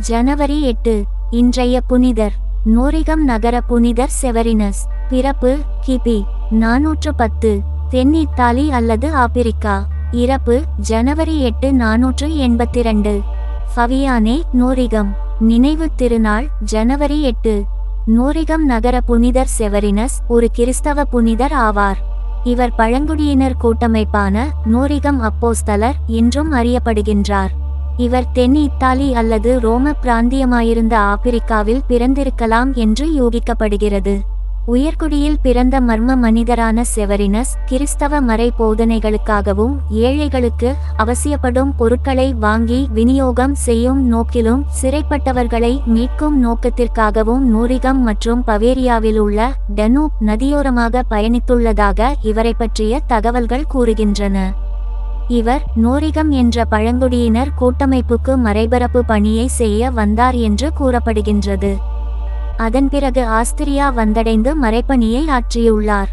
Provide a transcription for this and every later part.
ஜனவரி எட்டு இன்றைய புனிதர். நோரிகம் நகர புனிதர் செவரினஸ். பிறப்பு கிபி நாநூற்று பத்து தென் இத்தாலி அல்லது ஆப்பிரிக்கா. இறப்பு ஜனவரி எட்டு நாநூற்று எண்பத்திரண்டு. ஃபவியானே நோரிகம். நினைவு திருநாள் ஜனவரி எட்டு. நோரிகம் நகர புனிதர் செவரினஸ் ஒரு கிறிஸ்தவ புனிதர் ஆவார். இவர் பழங்குடியினர் கூட்டமைப்பான நோரிகம் அப்போஸ்தலர் என்றும் அறியப்படுகின்றார். இவர் தென் இத்தாலி அல்லது ரோம பிராந்தியமாயிருந்த ஆப்பிரிக்காவில் பிறந்திருக்கலாம் என்று யூகிக்கப்படுகிறது. உயர்குடியில் பிறந்த மர்ம மனிதரான செவரினஸ் கிறிஸ்தவ மறை போதனைகளுக்காகவும் ஏழைகளுக்கு அவசியப்படும் பொருட்களை வாங்கி விநியோகம் செய்யும் நோக்கிலும் சிறைப்பட்டவர்களை மீட்கும் நோக்கத்திற்காகவும் நூரிகம் மற்றும் பவேரியாவில் உள்ள டனூப் நதியோரமாக பயணித்துள்ளதாக இவரை பற்றிய தகவல்கள் கூறுகின்றன. இவர் நோரிகம் என்ற பழங்குடியினர் கூட்டமைப்புக்கு மறைபரப்பு பணியை செய்ய வந்தார் என்று கூறப்படுகின்றது. அதன் பிறகு ஆஸ்திரியா வந்தடைந்து மறைப்பணியை ஆற்றியுள்ளார்.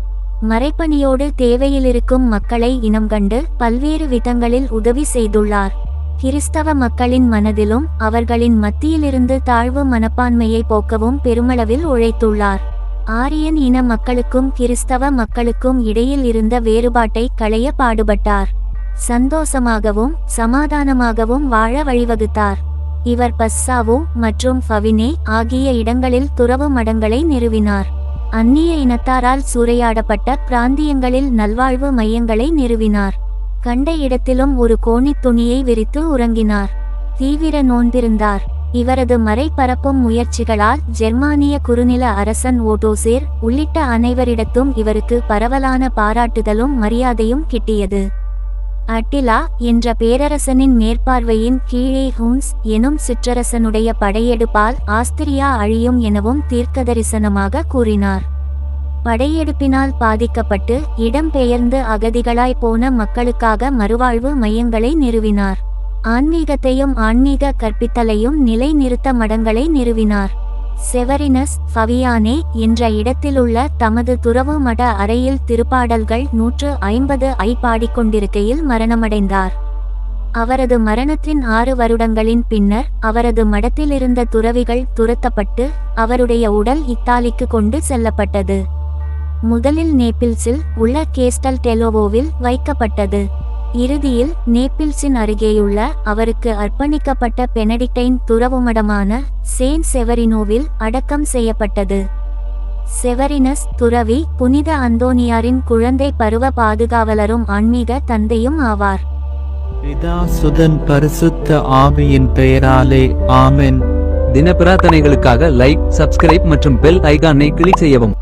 மறைப்பணியோடு தேவையிலிருக்கும் மக்களை இனம் கண்டு பல்வேறு விதங்களில் உதவி செய்துள்ளார். கிறிஸ்தவ மக்களின் மனதிலும் அவர்களின் மத்தியிலிருந்து தாழ்வு மனப்பான்மையை போக்கவும் பெருமளவில் உழைத்துள்ளார். ஆரியன் இன மக்களுக்கும் கிறிஸ்தவ மக்களுக்கும் இடையில் இருந்த வேறுபாட்டை களைய பாடுபட்டார். சந்தோஷமாகவும் சமாதானமாகவும் வாழ வழிவகுத்தார். இவர் பஸ்ஸாவோ மற்றும் ஃபவினே ஆகிய இடங்களில் துறவு மடங்களை நிறுவினார். அந்நிய இனத்தாரால் சூறையாடப்பட்ட பிராந்தியங்களில் நல்வாழ்வு மையங்களை நிறுவினார். கண்ட இடத்திலும் ஒரு கோணித் துணியை விரித்து உறங்கினார். தீவிர நோன்பிருந்தார். இவரது மறைபரப்பும் முயற்சிகளால் ஜெர்மானிய குறுநில அரசன் ஓட்டோசேர் உள்ளிட்ட அனைவரிடத்தும் இவருக்கு பரவலான பாராட்டுதலும் மரியாதையும் கிட்டியது. அட்டிலா என்ற பேரரசனின் மேற்பார்வையின் கீழே ஹூன்ஸ் எனும் சிற்றரசனுடைய படையெடுப்பால் ஆஸ்திரியா அழியும் எனவும் தீர்க்கதரிசனமாக கூறினார். படையெடுப்பினால் பாதிக்கப்பட்டு இடம்பெயர்ந்து அகதிகளாய் போன மக்களுக்காக மறுவாழ்வு மையங்களை நிறுவினார். ஆன்மீகத்தையும் ஆன்மீக கற்பித்தலையும் நிலைநிறுத்த மடங்களை நிறுவினார். செவரினஸ் ஃபவியானே என்ற இடத்திலுள்ள தமது துறவு மட அறையில் திருப்பாடல்கள் நூற்று ஐம்பது ஐ பாடிக்கொண்டிருக்கையில் மரணமடைந்தார். அவரது மரணத்தின் ஆறு வருடங்களின் பின்னர் அவரது மடத்திலிருந்த துறவிகள் துரத்தப்பட்டு அவருடைய உடல் இத்தாலிக்கு கொண்டு செல்லப்பட்டது. முதலில் நேபிள்ஸில் உள்ள கேஸ்டல் டெலோவோவில் வைக்கப்பட்டது. இறுதியில் நேப்பிள்ஸின் அருகேயுள்ள அவருக்கு அர்ப்பணிக்கப்பட்ட பெனடிக்டைன் துறவுமடமான சேன் செவரினோவில் அடக்கம் செய்யப்பட்டது. செவரினஸ் துறவி புனித அந்தோனியாரின் குழந்தை பருவ பாதுகாவலரும் ஆன்மீக தந்தையும் ஆவார். பிதா சுதன் பரிசுத்த ஆவியின் பெயராலே ஆமென். தின பிரார்த்தனைகளுக்காக லைக் சப்ஸ்கிரைப் மற்றும் பெல் ஐகானை கிளிக் செய்யவும்.